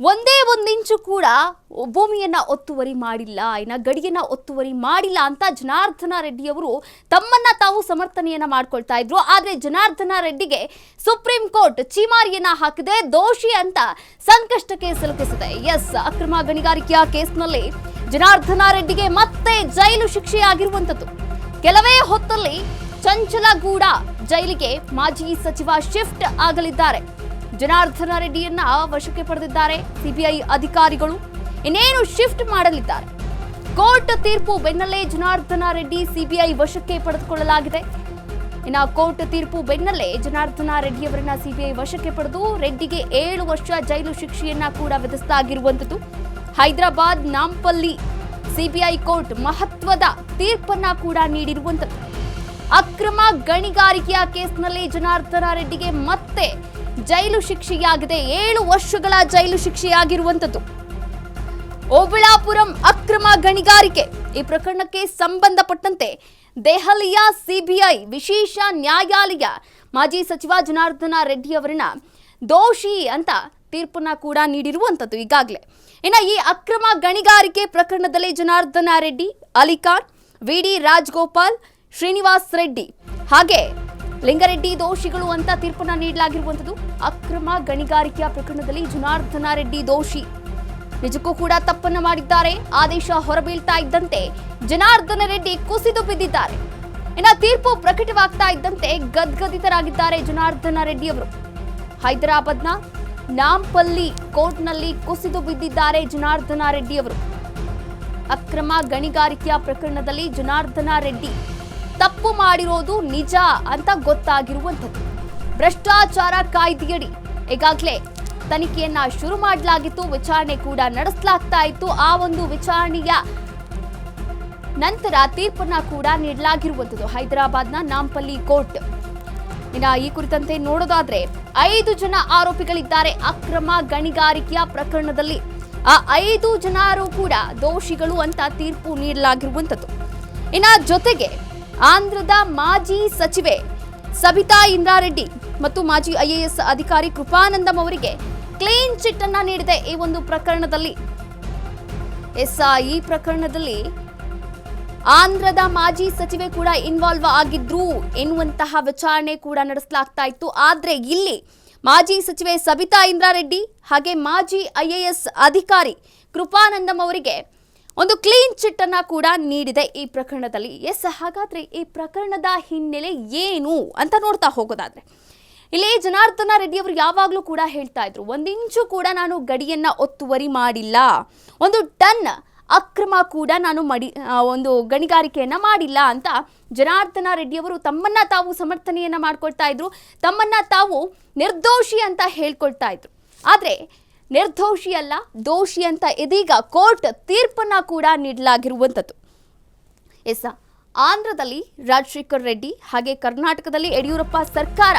ಒಂದೇ ಒಂದಿಂಚು ಕೂಡ ಭೂಮಿಯನ್ನ ಒತ್ತುವರಿ ಮಾಡಿಲ್ಲ, ಇನ್ನ ಗಡಿಯನ್ನ ಒತ್ತುವರಿ ಮಾಡಿಲ್ಲ ಅಂತ ಜನಾರ್ದನ ರೆಡ್ಡಿಯವರು ತಮ್ಮನ್ನ ತಾವು ಸಮರ್ಥನೆಯನ್ನ ಮಾಡ್ಕೊಳ್ತಾ ಇದ್ರು. ಆದ್ರೆ ಜನಾರ್ದನ ರೆಡ್ಡಿಗೆ ಸುಪ್ರೀಂ ಕೋರ್ಟ್ ಚೀಮಾರಿಯನ್ನ ಹಾಕಿದೆ, ದೋಷಿ ಅಂತ ಸಂಕಷ್ಟಕ್ಕೆ ಸಿಲುಕಿಸಿದೆ. ಎಸ್, ಅಕ್ರಮ ಗಣಿಗಾರಿಕೆಯ ಕೇಸ್ನಲ್ಲಿ ಜನಾರ್ದನ ರೆಡ್ಡಿಗೆ ಮತ್ತೆ ಜೈಲು ಶಿಕ್ಷೆಯಾಗಿರುವಂತದ್ದು ಕೆಲವೇ ಹೊತ್ತಲ್ಲಿ ಚಂಚಲಗೂಡ ಜೈಲಿಗೆ ಮಾಜಿ ಸಚಿವ ಶಿಫ್ಟ್ ಆಗಲಿದ್ದಾರೆ. ಜನಾರ್ದನ ರೆಡ್ಡಿಯನ್ನ ವಶಕ್ಕೆ ಪಡೆದಿದ್ದಾರೆ. ಸಿಬಿಐ ಅಧಿಕಾರಿಗಳು ಇನ್ನೇನು ಶಿಫ್ಟ್ ಮಾಡಲಿದ್ದಾರೆ? ಕೋರ್ಟ್ ತೀರ್ಪು ಬೆನ್ನಲ್ಲೇ ಜನಾರ್ದನ ರೆಡ್ಡಿ ಸಿಬಿಐ ವಶಕ್ಕೆ ಪಡೆದುಕೊಳ್ಳಲಾಗಿದೆ. ಇನ್ನು ಕೋರ್ಟ್ ತೀರ್ಪು ಬೆನ್ನಲ್ಲೇ ಜನಾರ್ದನ ರೆಡ್ಡಿಯವರನ್ನ ಸಿಬಿಐ ವಶಕ್ಕೆ ಪಡೆದು ರೆಡ್ಡಿಗೆ ಏಳು ವರ್ಷ ಜೈಲು ಶಿಕ್ಷೆಯನ್ನ ಕೂಡ ವಿಧಿಸಲಾಗಿರುವಂತದ್ದು ಹೈದರಾಬಾದ್, ನಾಂಪಲ್ಲಿ ಸಿಬಿಐ ಕೋರ್ಟ್ ಮಹತ್ವದ ತೀರ್ಪನ್ನ ಕೂಡ ನೀಡಿರುವಂತದ್ದು ಅಕ್ರಮ ಗಣಿಗಾರಿಕೆಯ ಕೇಸ್ನಲ್ಲಿ ಜನಾರ್ದನ ರೆಡ್ಡಿಗೆ ಮತ್ತೆ ಜೈಲು ಶಿಕ್ಷೆಯಾಗಿದೆ. ಏಳು ವರ್ಷಗಳ ಜೈಲು ಶಿಕ್ಷೆಯಾಗಿರುವಂತದ್ದು ಓಬಳಾಪುರಂ ಅಕ್ರಮ ಗಣಿಗಾರಿಕೆ ಈ ಪ್ರಕರಣಕ್ಕೆ ಸಂಬಂಧಪಟ್ಟಂತೆ ದೆಹಲಿಯ ಸಿಬಿಐ ವಿಶೇಷ ನ್ಯಾಯಾಲಯ ಮಾಜಿ ಸಚಿವ ಜನಾರ್ದನ ರೆಡ್ಡಿ ಅವರನ್ನ ದೋಷಿ ಅಂತ ತೀರ್ಪನ್ನ ಕೂಡ ನೀಡಿರುವಂತದ್ದು ಈಗಾಗಲೇ. ಇನ್ನು ಈ ಅಕ್ರಮ ಗಣಿಗಾರಿಕೆ ಪ್ರಕರಣದಲ್ಲಿ ಜನಾರ್ದನ ರೆಡ್ಡಿ, ಅಲಿಖಾನ್ ವಿಡಿ ರಾಜ್ಗೋಪಾಲ್, ಶ್ರೀನಿವಾಸ್ ರೆಡ್ಡಿ ಹಾಗೆ ಲಿಂಗರೆಡ್ಡಿ ದೋಷಿಗಳು ಅಂತ ತೀರ್ಪನ್ನ ನೀಡಲಾಗಿರುವಂತದ್ದು ಅಕ್ರಮ ಗಣಿಗಾರಿಕೆಯ ಪ್ರಕರಣದಲ್ಲಿ ಜನಾರ್ದನ ರೆಡ್ಡಿ ದೋಷಿ. ನಿಜಕ್ಕೂ ಕೂಡ ತಪ್ಪನ್ನ ಮಾಡಿದ್ದಾರೆ. ಆದೇಶ ಹೊರಬೀಳ್ತಾ ಇದ್ದಂತೆ ಜನಾರ್ದನ ರೆಡ್ಡಿ ಕುಸಿದು ಬಿದ್ದಿದ್ದಾರೆ. ಇನ್ನ ತೀರ್ಪು ಪ್ರಕಟವಾಗ್ತಾ ಇದ್ದಂತೆ ಗದ್ಗದಿತರಾಗಿದ್ದಾರೆ ಜನಾರ್ದನ ರೆಡ್ಡಿ ಅವರು ಹೈದರಾಬಾದ್ನ ನಾಂಪಲ್ಲಿ ಕೋರ್ಟ್ನಲ್ಲಿ ಕುಸಿದು ಬಿದ್ದಿದ್ದಾರೆ ಜನಾರ್ದನ ರೆಡ್ಡಿ ಅವರು ಅಕ್ರಮ ಗಣಿಗಾರಿಕೆಯ ಪ್ರಕರಣದಲ್ಲಿ ಜನಾರ್ದನ ರೆಡ್ಡಿ. ತಪ್ಪು ಮಾಡಿರೋದು ನಿಜ ಅಂತ ಗೊತ್ತಾಗಿರುವಂಥದ್ದು. ಭ್ರಷ್ಟಾಚಾರ ಕಾಯ್ದೆಯಡಿ ಈಗಾಗಲೇ ತನಿಖೆಯನ್ನ ಶುರು ಮಾಡಲಾಗಿತ್ತು, ವಿಚಾರಣೆ ಕೂಡ ನಡೆಸಲಾಗ್ತಾ ಇತ್ತು. ಆ ಒಂದು ವಿಚಾರಣೆಯ ನಂತರ ತೀರ್ಪನ್ನ ಕೂಡ ನೀಡಲಾಗಿರುವಂಥದ್ದು ಹೈದರಾಬಾದ್ನ ನಾಂಪಲ್ಲಿ ಕೋರ್ಟ್. ಇನ್ನ ಈ ಕುರಿತಂತೆ ನೋಡೋದಾದ್ರೆ ಐದು ಜನ ಆರೋಪಿಗಳಿದ್ದಾರೆ. ಅಕ್ರಮ ಗಣಿಗಾರಿಕೆಯ ಪ್ರಕರಣದಲ್ಲಿ ಆ ಐದು ಜನರು ಕೂಡ ದೋಷಿಗಳು ಅಂತ ತೀರ್ಪು ನೀಡಲಾಗಿರುವಂಥದ್ದು. ಇನ್ನ ಜೊತೆಗೆ ಆಂಧ್ರದ ಮಾಜಿ ಸಚಿವೆ ಸಬಿತಾ ಇಂದ್ರಾರೆಡ್ಡಿ ಮತ್ತು ಮಾಜಿ ಐಎಎಸ್ ಅಧಿಕಾರಿ ಕೃಪಾನಂದಂ ಅವರಿಗೆ ಕ್ಲೀನ್ ಚಿಟ್ ಅನ್ನ ನೀಡಿದೆ ಈ ಒಂದು ಪ್ರಕರಣದಲ್ಲಿ. ಎಸ್ ಈ ಪ್ರಕರಣದಲ್ಲಿ ಆಂಧ್ರದ ಮಾಜಿ ಸಚಿವೆ ಕೂಡ ಇನ್ವಾಲ್ವ್ ಆಗಿದ್ರು ಎನ್ನುವಂತಹ ವಿಚಾರಣೆ ಕೂಡ ನಡೆಸಲಾಗ್ತಾ ಇತ್ತು. ಆದ್ರೆ ಇಲ್ಲಿ ಮಾಜಿ ಸಚಿವೆ ಸಬಿತಾ ಇಂದ್ರಾರೆಡ್ಡಿ ಹಾಗೆ ಮಾಜಿ ಐಎಎಸ್ ಅಧಿಕಾರಿ ಕೃಪಾನಂದಂ ಅವರಿಗೆ ಒಂದು ಕ್ಲೀನ್ ಚಿಟ್ ಅನ್ನ ಕೂಡ ನೀಡಿದೆ ಈ ಪ್ರಕರಣದಲ್ಲಿ. ಎಸ್, ಹಾಗಾದ್ರೆ ಈ ಪ್ರಕರಣದ ಹಿನ್ನೆಲೆ ಏನು ಅಂತ ನೋಡ್ತಾ ಹೋಗೋದಾದ್ರೆ. ಇಲ್ಲಿ ಜನಾರ್ದನ ರೆಡ್ಡಿ ಅವರು ಯಾವಾಗಲೂ ಕೂಡ ಹೇಳ್ತಾ ಇದ್ರು ಒಂದಿಂಚು ಕೂಡ ನಾನು ಗಡಿಯನ್ನ ಒತ್ತುವರಿ ಮಾಡಿಲ್ಲ. ಒಂದು ಟನ್ ಅಕ್ರಮ ಕೂಡ ನಾನು ಮಡಿ ಒಂದು ಗಣಿಗಾರಿಕೆಯನ್ನ ಮಾಡಿಲ್ಲ ಅಂತ ಜನಾರ್ದನ ರೆಡ್ಡಿ ಅವರು ತಮ್ಮನ್ನ ತಾವು ಸಮರ್ಥನೆಯನ್ನ ಮಾಡ್ಕೊಳ್ತಾ ಇದ್ರು, ತಮ್ಮನ್ನ ತಾವು ನಿರ್ದೋಷಿ ಅಂತ ಹೇಳ್ಕೊಳ್ತಾ ಇದ್ರು. ಆದ್ರೆ ನಿರ್ದೋಷಿ ಅಲ್ಲ, ದೋಷಿ ಅಂತ ಇದೀಗ ಕೋರ್ಟ್ ತೀರ್ಪನ್ನ ಕೂಡ ನೀಡಲಾಗಿರುವಂಥದ್ದು. ಎಸ್, ಆಂಧ್ರದಲ್ಲಿ ರಾಜಶೇಖರ್ ರೆಡ್ಡಿ ಹಾಗೆ ಕರ್ನಾಟಕದಲ್ಲಿ ಯಡಿಯೂರಪ್ಪ ಸರ್ಕಾರ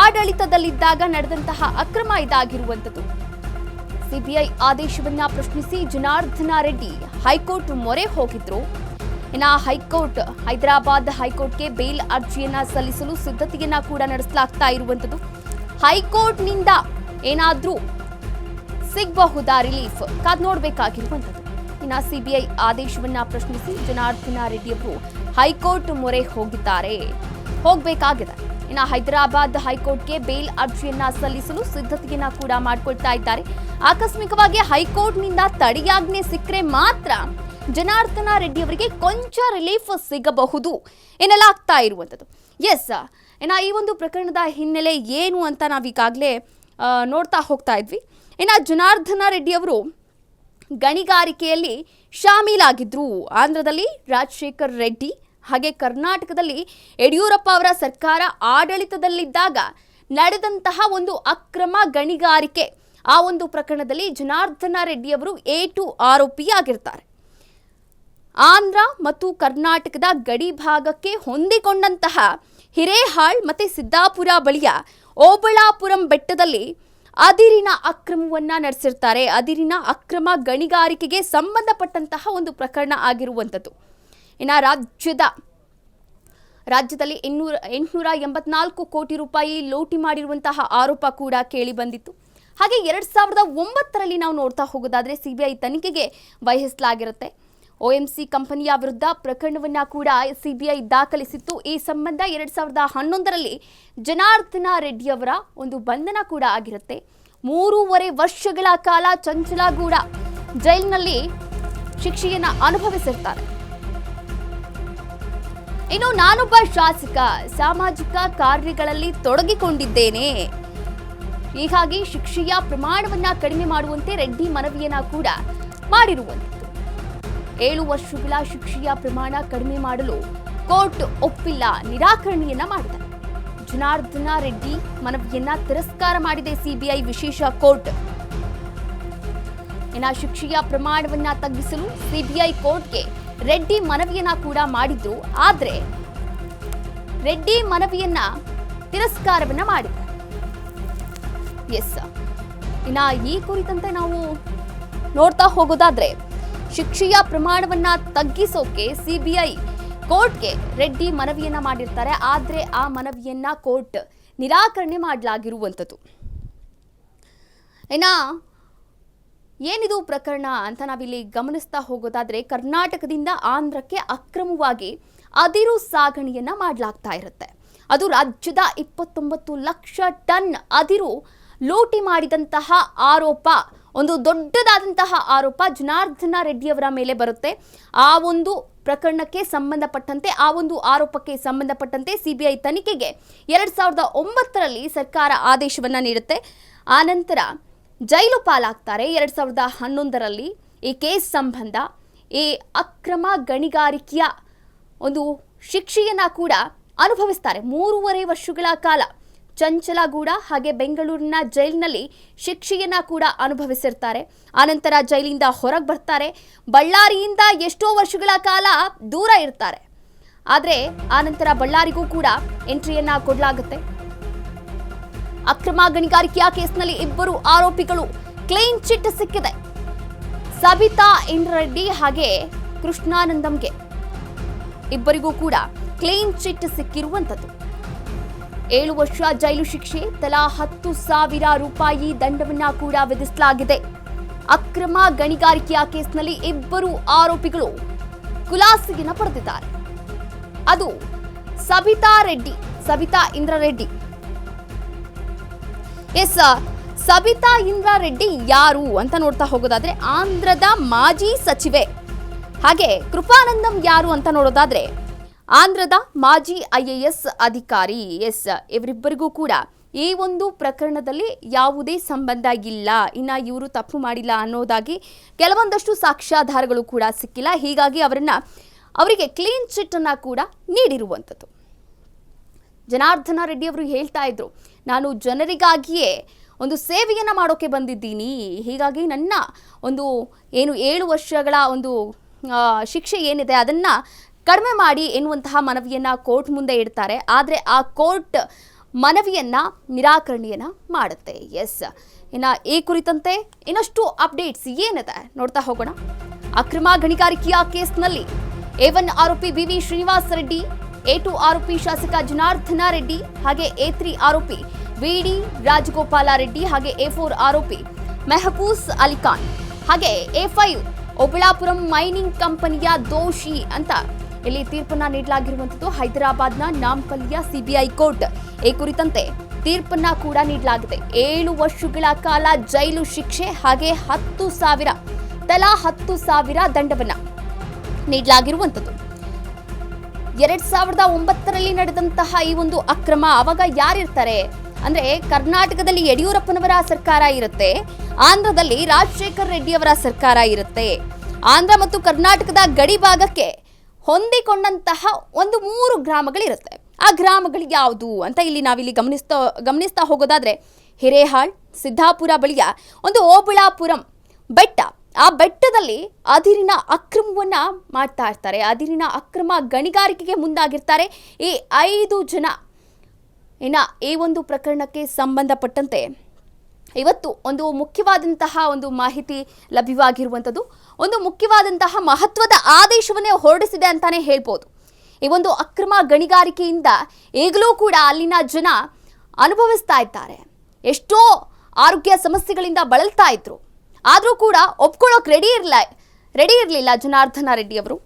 ಆಡಳಿತದಲ್ಲಿದ್ದಾಗ ನಡೆದಂತಹ ಅಕ್ರಮ ಇದಾಗಿರುವಂಥದ್ದು. ಸಿಬಿಐ ಆದೇಶವನ್ನ ಪ್ರಶ್ನಿಸಿ ಜನಾರ್ದನ ರೆಡ್ಡಿ ಹೈಕೋರ್ಟ್ ಮೊರೆ ಹೋಗಿದ್ರು. ಇನ್ನು ಹೈಕೋರ್ಟ್, ಹೈದರಾಬಾದ್ ಹೈಕೋರ್ಟ್ಗೆ ಬೇಲ್ ಅರ್ಜಿಯನ್ನ ಸಲ್ಲಿಸಲು ಸಿದ್ಧತೆಯನ್ನ ಕೂಡ ನಡೆಸಲಾಗ್ತಾ ಇರುವಂಥದ್ದು. ಹೈಕೋರ್ಟ್ನಿಂದ ಏನಾದ್ರೂ ಸಿಗಬಹುದಾ ರಿಲೀಫ್? ಕಾದ್ ನೋಡಬೇಕಾಗಿರುವಂತದ್ದು ಇನ್ನು ಸಿಬಿಐ ಆದೇಶವನ್ನ ಪ್ರಶ್ನಿಸಿ ಜನಾರ್ದನ ರೆಡ್ಡಿ ಅವರು ಹೈಕೋರ್ಟ್ ಮೊರೆ ಹೋಗಿದ್ದಾರೆ. ಹೋಗಬೇಕಾಗಿದೆ. ಇನ್ನ ಹೈದರಾಬಾದ್ ಹೈಕೋರ್ಟ್ಗೆ ಬೇಲ್ ಅರ್ಜಿಯನ್ನ ಸಲ್ಲಿಸಲು ಸಿದ್ಧತೆಯನ್ನ ಕೂಡ ಮಾಡಿಕೊಳ್ತಾ ಇದ್ದಾರೆ. ಆಕಸ್ಮಿಕವಾಗಿ ಹೈಕೋರ್ಟ್ನಿಂದ ತಡೆಯಾಜ್ಞೆ ಸಿಕ್ಕರೆ ಮಾತ್ರ ಜನಾರ್ದನ ರೆಡ್ಡಿ ಅವರಿಗೆ ಕೊಂಚ ರಿಲೀಫ್ ಸಿಗಬಹುದು ಎನ್ನಲಾಗ್ತಾ ಇರುವಂಥದ್ದು ಎಸ್ ಇನ್ನು ಈ ಒಂದು ಪ್ರಕರಣದ ಹಿನ್ನೆಲೆ ಏನು ಅಂತ ನಾವೀಗಾಗಲೇ ನೋಡ್ತಾ ಹೋಗ್ತಾ ಇದ್ವಿ. ಇನ್ನು ಜನಾರ್ದನ ರೆಡ್ಡಿ ಅವರು ಗಣಿಗಾರಿಕೆಯಲ್ಲಿ ಶಾಮೀಲಾಗಿದ್ದರು ಆಂಧ್ರದಲ್ಲಿ ರಾಜಶೇಖರ್ ರೆಡ್ಡಿ, ಹಾಗೆ ಕರ್ನಾಟಕದಲ್ಲಿ ಯಡಿಯೂರಪ್ಪ ಅವರ ಸರ್ಕಾರ ಆಡಳಿತದಲ್ಲಿದ್ದಾಗ ನಡೆದಂತಹ ಒಂದು ಅಕ್ರಮ ಗಣಿಗಾರಿಕೆ, ಆ ಒಂದು ಪ್ರಕರಣದಲ್ಲಿ ಜನಾರ್ದನ ರೆಡ್ಡಿ ಅವರು ಎ ಟು ಆರೋಪಿಯಾಗಿರ್ತಾರೆ. ಆಂಧ್ರ ಮತ್ತು ಕರ್ನಾಟಕದ ಗಡಿ ಭಾಗಕ್ಕೆ ಹೊಂದಿಕೊಂಡಂತಹ ಹಿರೇಹಾಳ್ ಮತ್ತು ಸಿದ್ದಾಪುರ ಬಳಿಯ ಓಬಳಾಪುರಂ ಬೆಟ್ಟದಲ್ಲಿ ಅದಿರಿನ ಅಕ್ರಮವನ್ನ ನಡೆಸಿರ್ತಾರೆ. ಅದಿರಿನ ಅಕ್ರಮ ಗಣಿಗಾರಿಕೆಗೆ ಸಂಬಂಧಪಟ್ಟಂತಹ ಒಂದು ಪ್ರಕರಣ ಆಗಿರುವಂಥದ್ದು. ಇನ್ನು ರಾಜ್ಯದ, ರಾಜ್ಯದಲ್ಲಿ ಇನ್ನೂರ, ಎಂಟುನೂರ ಎಂಬತ್ನಾಲ್ಕು ಕೋಟಿ ರೂಪಾಯಿ ಲೋಟಿ ಮಾಡಿರುವಂತಹ ಆರೋಪ ಕೂಡ ಕೇಳಿ ಬಂದಿತ್ತು. ಹಾಗೆ ಎರಡು ಸಾವಿರದ ಒಂಬತ್ತರಲ್ಲಿ ನಾವು ನೋಡ್ತಾ ಹೋಗೋದಾದ್ರೆ ಸಿಬಿಐ ತನಿಖೆಗೆ ವಹಿಸಲಾಗಿರುತ್ತೆ ಒ ಎಂ ಸಿ ಕಂಪನಿಯ ವಿರುದ್ಧ ಪ್ರಕರಣವನ್ನ ಕೂಡ ಸಿಬಿಐ ದಾಖಲಿಸಿತ್ತು. ಈ ಸಂಬಂಧ ಎರಡ್ ಸಾವಿರದ ಹನ್ನೊಂದರಲ್ಲಿ ಜನಾರ್ದನ ರೆಡ್ಡಿಯವರ ಒಂದು ಬಂಧನ ಕೂಡ ಆಗಿರುತ್ತೆ. ಮೂರೂವರೆ ವರ್ಷಗಳ ಕಾಲ ಚಂಚಲಗೂಡ ಜೈಲಿನಲ್ಲಿ ಶಿಕ್ಷೆಯನ್ನ ಅನುಭವಿಸಿರ್ತಾರೆ. ಇನ್ನು ನಾನೊಬ್ಬ ಶಾಸಕ, ಸಾಮಾಜಿಕ ಕಾರ್ಯಗಳಲ್ಲಿ ತೊಡಗಿಕೊಂಡಿದ್ದೇನೆ. ಹೀಗಾಗಿ ಶಿಕ್ಷೆಯ ಪ್ರಮಾಣವನ್ನ ಕಡಿಮೆ ಮಾಡುವಂತೆ ರೆಡ್ಡಿ ಮನವಿಯನ್ನ ಕೂಡ ಮಾಡಿರುವಂಥದ್ದು ಏಳು ವರ್ಷಗಳ ಶಿಕ್ಷೆಯ ಪ್ರಮಾಣ ಕಡಿಮೆ ಮಾಡಲು ಕೋರ್ಟ್ ಒಪ್ಪಿಲ್ಲ. ನಿರಾಕರಣೆಯನ್ನ ಮಾಡಿದೆ. ಜನಾರ್ದನ ರೆಡ್ಡಿ ಮನವಿಯನ್ನ ತಿರಸ್ಕಾರ ಮಾಡಿದೆ ಸಿಬಿಐ ವಿಶೇಷ ಕೋರ್ಟ್. ಇನ್ನ ಶಿಕ್ಷೆಯ ಪ್ರಮಾಣವನ್ನ ತಗ್ಗಿಸಲು ಸಿಬಿಐ ಕೋರ್ಟ್ಗೆ ರೆಡ್ಡಿ ಮನವಿಯನ್ನ ಕೂಡ ಮಾಡಿದ್ರು ಆದ್ರೆ ರೆಡ್ಡಿ ಮನವಿಯನ್ನ ತಿರಸ್ಕಾರವನ್ನ ಮಾಡಿದೆ ಎಸ್. ಇನ್ನ ಈ ಕುರಿತಂತೆ ನಾವು ನೋಡ್ತಾ ಹೋಗೋದಾದ್ರೆ ಶಿಕ್ಷೆಯ ಪ್ರಮಾಣವನ್ನ ತಗ್ಗಿಸೋಕೆ ಸಿಬಿಐ ಕೋರ್ಟ್ಗೆ ರೆಡ್ಡಿ ಮನವಿಯನ್ನ ಮಾಡಿರ್ತಾರೆ. ಆದ್ರೆ ಆ ಮನವಿಯನ್ನ ಕೋರ್ಟ್ ನಿರಾಕರಣೆ ಮಾಡಲಾಗಿರುವಂಥದ್ದು. ಇನ್ನ ಏನಿದು ಪ್ರಕರಣ ಅಂತ ನಾವಿಲ್ಲಿ ಗಮನಿಸ್ತಾ ಹೋಗೋದಾದ್ರೆ ಕರ್ನಾಟಕದಿಂದ ಆಂಧ್ರಕ್ಕೆ ಅಕ್ರಮವಾಗಿ ಅದಿರು ಸಾಗಣೆಯನ್ನ ಮಾಡಲಾಗ್ತಾ ಇರುತ್ತೆ. ಅದು ರಾಜ್ಯದ ಇಪ್ಪತ್ತೊಂಬತ್ತು ಲಕ್ಷ ಟನ್ ಅದಿರು ಲೂಟಿ ಮಾಡಿದಂತಹ ಆರೋಪ ಒಂದು ದೊಡ್ಡದಾದಂತಹ ಆರೋಪ ಜನಾರ್ದನ ರೆಡ್ಡಿಯವರ ಮೇಲೆ ಬರುತ್ತೆ. ಆ ಒಂದು ಪ್ರಕರಣಕ್ಕೆ ಸಂಬಂಧಪಟ್ಟಂತೆ, ಆ ಒಂದು ಆರೋಪಕ್ಕೆ ಸಂಬಂಧಪಟ್ಟಂತೆ ಸಿಬಿಐ ತನಿಖೆಗೆ ಎರಡ್ ಸಾವಿರದ ಒಂಬತ್ತರಲ್ಲಿ ಸರ್ಕಾರ ಆದೇಶವನ್ನ ನೀಡುತ್ತೆ. ಆನಂತರ ಜೈಲು ಪಾಲಾಗ್ತಾರೆ ಎರಡ್ ಸಾವಿರದ ಹನ್ನೊಂದರಲ್ಲಿ. ಈ ಕೇಸ್ ಸಂಬಂಧ, ಈ ಅಕ್ರಮ ಗಣಿಗಾರಿಕೆಯ ಒಂದು ಶಿಕ್ಷೆಯನ್ನ ಕೂಡ ಅನುಭವಿಸ್ತಾರೆ. ಮೂರುವರೆ ವರ್ಷಗಳ ಕಾಲ ಚಂಚಲಗೂಡ ಹಾಗೆ ಬೆಂಗಳೂರಿನ ಜೈಲಿನಲ್ಲಿ ಶಿಕ್ಷೆಯನ್ನ ಕೂಡ ಅನುಭವಿಸಿರ್ತಾರೆ. ಆನಂತರ ಜೈಲಿಂದ ಹೊರಗೆ ಬರ್ತಾರೆ. ಬಳ್ಳಾರಿಯಿಂದ ಎಷ್ಟೋ ವರ್ಷಗಳ ಕಾಲ ದೂರ ಇರ್ತಾರೆ. ಆದರೆ ಆನಂತರ ಬಳ್ಳಾರಿಗೂ ಕೂಡ ಎಂಟ್ರಿಯನ್ನ ಕೊಡಲಾಗುತ್ತೆ. ಅಕ್ರಮ ಗಣಿಗಾರಿಕೆಯ ಕೇಸ್ನಲ್ಲಿ ಇಬ್ಬರು ಆರೋಪಿಗಳು ಕ್ಲೀನ್ ಚಿಟ್ ಸಿಕ್ಕಿದೆ. ಸಬಿತಾ ಇಂದ್ರೆಡ್ಡಿ ಹಾಗೆ ಕೃಷ್ಣಾನಂದಂಗೆ. ಇಬ್ಬರಿಗೂ ಕೂಡ ಕ್ಲೀನ್ ಚಿಟ್ ಸಿಕ್ಕಿರುವಂಥದ್ದು. ಏಳು ವರ್ಷ ಜೈಲು ಶಿಕ್ಷೆ, ತಲಾ ಹತ್ತು ಸಾವಿರ ರೂಪಾಯಿ ದಂಡವನ್ನ ಕೂಡ ವಿಧಿಸಲಾಗಿದೆ. ಅಕ್ರಮ ಗಣಿಗಾರಿಕೆಯ ಕೇಸ್ನಲ್ಲಿ ಇಬ್ಬರು ಆರೋಪಿಗಳು ಖುಲಾಸೆಯನ್ನ ಪಡೆದಿದ್ದಾರೆ. ಅದು ಸಬಿತಾ ರೆಡ್ಡಿ ಸಬಿತಾ ಇಂದ್ರಾರೆಡ್ಡಿ ಎಸ್ ಸಬಿತಾ ಇಂದ್ರಾರೆಡ್ಡಿ ಯಾರು ಅಂತ ನೋಡ್ತಾ ಹೋಗೋದಾದ್ರೆ ಆಂಧ್ರದ ಮಾಜಿ ಸಚಿವೆ. ಹಾಗೆ ಕೃಪಾನಂದಂ ಯಾರು ಅಂತ ನೋಡೋದಾದ್ರೆ ಆಂಧ್ರದ ಮಾಜಿ ಐಎಎಸ್ ಅಧಿಕಾರಿ ಎಸ್ ಇವರಿಬ್ಬರಿಗೂ ಕೂಡ ಈ ಒಂದು ಪ್ರಕರಣದಲ್ಲಿ ಯಾವುದೇ ಸಂಬಂಧ ಇಲ್ಲ. ಇನ್ನ ಇವರು ತಪ್ಪು ಮಾಡಿಲ್ಲ ಅನ್ನೋದಾಗಿ ಕೆಲವೊಂದಷ್ಟು ಸಾಕ್ಷ್ಯಾಧಾರಗಳು ಕೂಡ ಸಿಕ್ಕಿಲ್ಲ. ಹೀಗಾಗಿ ಅವರನ್ನ ಅವರಿಗೆ ಕ್ಲೀನ್ ಚಿಟ್ ಅನ್ನ ಕೂಡ ನೀಡಿರುವಂಥದ್ದು. ಜನಾರ್ದನ ರೆಡ್ಡಿ ಅವರು ಹೇಳ್ತಾ ಇದ್ರು, ನಾನು ಜನರಿಗಾಗಿಯೇ ಒಂದು ಸೇವೆಯನ್ನು ಮಾಡೋಕೆ ಬಂದಿದ್ದೀನಿ. ಹೀಗಾಗಿ ನನ್ನ ಒಂದು ಏನು ಏಳು ವರ್ಷಗಳ ಒಂದು ಶಿಕ್ಷೆ ಏನಿದೆ ಅದನ್ನ ಕಡಿಮೆ ಮಾಡಿ ಎನ್ನುವಂತಹ ಮನವಿಯನ್ನ ಕೋರ್ಟ್ ಮುಂದೆ ಇಡ್ತಾರೆ. ಆದರೆ ಆ ಕೋರ್ಟ್ ಮನವಿಯನ್ನ ನಿರಾಕರಣೆಯನ್ನ ಮಾಡುತ್ತೆ. ಎಸ್. ಇನ್ನು ಈ ಕುರಿತಂತೆ ಇನ್ನಷ್ಟು ಅಪ್ಡೇಟ್ಸ್ ಏನಿದೆ ನೋಡ್ತಾ ಹೋಗೋಣ. ಅಕ್ರಮ ಗಣಿಗಾರಿಕೆಯ ಕೇಸ್ನಲ್ಲಿ ಎ ಒನ್ ಆರೋಪಿ B V Srinivasa Reddy A two ಆರೋಪಿ ಶಾಸಕ ಜನಾರ್ದನ ರೆಡ್ಡಿ, ಹಾಗೆ ಎ ತ್ರೀ ಆರೋಪಿ ವಿಡಿ ರಾಜಗೋಪಾಲ ರೆಡ್ಡಿ, ಹಾಗೆ ಎ ಫೋರ್ ಆರೋಪಿ ಮೆಹಬೂಸ್ ಅಲಿಖಾನ್ ಹಾಗೆ ಎ ಫೈವ್ ಒಬಳಾಪುರಂ ಮೈನಿಂಗ್ ಕಂಪನಿಯ ದೋಷಿ ಅಂತ ಇಲ್ಲಿ ತೀರ್ಪನ್ನ ನೀಡಲಾಗಿರುವಂಥದ್ದು ಹೈದರಾಬಾದ್ನ ನಾಂಪಲ್ಲಿಯ ಸಿಬಿಐ ಕೋರ್ಟ್. ಈ ಕುರಿತಂತೆ ತೀರ್ಪನ್ನ ಕೂಡ ನೀಡಲಾಗಿದೆ. ಏಳು ವರ್ಷಗಳ ಕಾಲ ಜೈಲು ಶಿಕ್ಷೆ, ಹಾಗೆ ಹತ್ತು ಸಾವಿರ, ತಲಾ ಹತ್ತು ಸಾವಿರ ದಂಡವನ್ನ ನೀಡಲಾಗಿರುವಂಥದ್ದು. ಎರಡ್ ಸಾವಿರದ ಒಂಬತ್ತರಲ್ಲಿ ನಡೆದಂತಹ ಈ ಒಂದು ಅಕ್ರಮ, ಅವಾಗ ಯಾರಿರ್ತಾರೆ? ಅಂದ್ರೆ ಕರ್ನಾಟಕದಲ್ಲಿ ಯಡಿಯೂರಪ್ಪನವರ ಸರ್ಕಾರ ಇರುತ್ತೆ, ಆಂಧ್ರದಲ್ಲಿ ರಾಜಶೇಖರ್ ರೆಡ್ಡಿ ಅವರ ಸರ್ಕಾರ ಇರುತ್ತೆ. ಆಂಧ್ರ ಮತ್ತು ಕರ್ನಾಟಕದ ಗಡಿ ಭಾಗಕ್ಕೆ ಹೊಂದಿಕೊಂಡಂತಹ ಒಂದು ಮೂರು ಗ್ರಾಮಗಳಿರುತ್ತೆ. ಆ ಗ್ರಾಮಗಳು ಯಾವುದು ಅಂತ ಇಲ್ಲಿ ನಾವಿಲ್ಲಿ ಗಮನಿಸ್ತಾ ಗಮನಿಸ್ತಾ ಹೋಗೋದಾದ್ರೆ ಹಿರೇಹಾಳ್ ಸಿದ್ದಾಪುರ ಬಳಿಯ ಒಂದು ಓಬಳಾಪುರಂ ಬೆಟ್ಟ. ಆ ಬೆಟ್ಟದಲ್ಲಿ ಅದಿರಿನ ಅಕ್ರಮವನ್ನು ಮಾಡ್ತಾ ಇರ್ತಾರೆ. ಅದಿರಿನ ಅಕ್ರಮ ಗಣಿಗಾರಿಕೆಗೆ ಮುಂದಾಗಿರ್ತಾರೆ. ಈ ಐದು ಜನ. ಇನ್ನ ಈ ಒಂದು ಪ್ರಕರಣಕ್ಕೆ ಸಂಬಂಧಪಟ್ಟಂತೆ ಇವತ್ತು ಒಂದು ಮುಖ್ಯವಾದಂತಹ ಒಂದು ಮಾಹಿತಿ ಲಭ್ಯವಾಗಿರುವಂಥದ್ದು. ಒಂದು ಮುಖ್ಯವಾದಂತಹ ಮಹತ್ವದ ಆದೇಶವನ್ನೇ ಹೊರಡಿಸಿದೆ ಅಂತಾನೆ ಹೇಳ್ಬೋದು. ಈ ಒಂದು ಅಕ್ರಮ ಗಣಿಗಾರಿಕೆಯಿಂದ ಈಗಲೂ ಕೂಡ ಅಲ್ಲಿನ ಜನ ಅನುಭವಿಸ್ತಾ ಇದ್ದಾರೆ. ಎಷ್ಟೋ ಆರೋಗ್ಯ ಸಮಸ್ಯೆಗಳಿಂದ ಬಳಲ್ತಾ ಇದ್ರು. ಆದರೂ ಕೂಡ ಒಪ್ಕೊಳ್ಳೋಕೆ ರೆಡಿ ಇರಲ್ಲ ರೆಡಿ ಇರಲಿಲ್ಲ ಜನಾರ್ದನ ರೆಡ್ಡಿ ಅವರು.